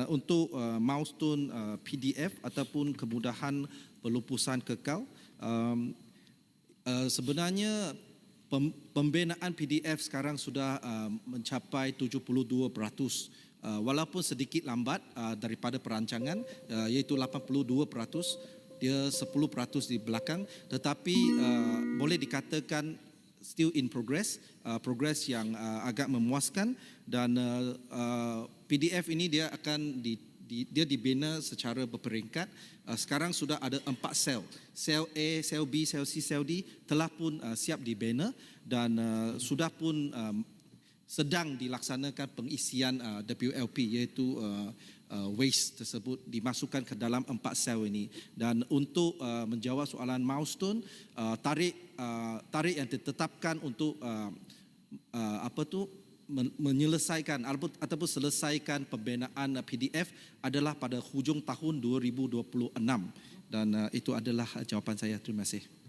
Uh, untuk uh, milestone uh, PDF ataupun kemudahan pelupusan kekal um, uh, sebenarnya pem, pembinaan PDF sekarang sudah uh, mencapai 72% uh, walaupun sedikit lambat uh, daripada perancangan uh, iaitu 82% dia 10% di belakang. Tetapi uh, boleh dikatakan still in progress uh, progress yang uh, agak memuaskan dan uh, uh, PDF ini dia akan di, di dia dibina secara berperingkat. Uh, sekarang sudah ada empat sel. Sel A sel B sel C sel D telah pun uh, siap dibina dan uh, sudah pun um, sedang dilaksanakan pengisian uh, WLP iaitu uh, uh, waste tersebut dimasukkan ke dalam empat sel ini. Dan untuk uh, menjawab soalan milestone uh, tarikh uh, tarikh yang ditetapkan untuk uh, uh, apa tu men- menyelesaikan ataupun, selesaikan pembinaan uh, PDF adalah pada hujung tahun 2026 dan uh, itu adalah jawapan saya. Terima kasih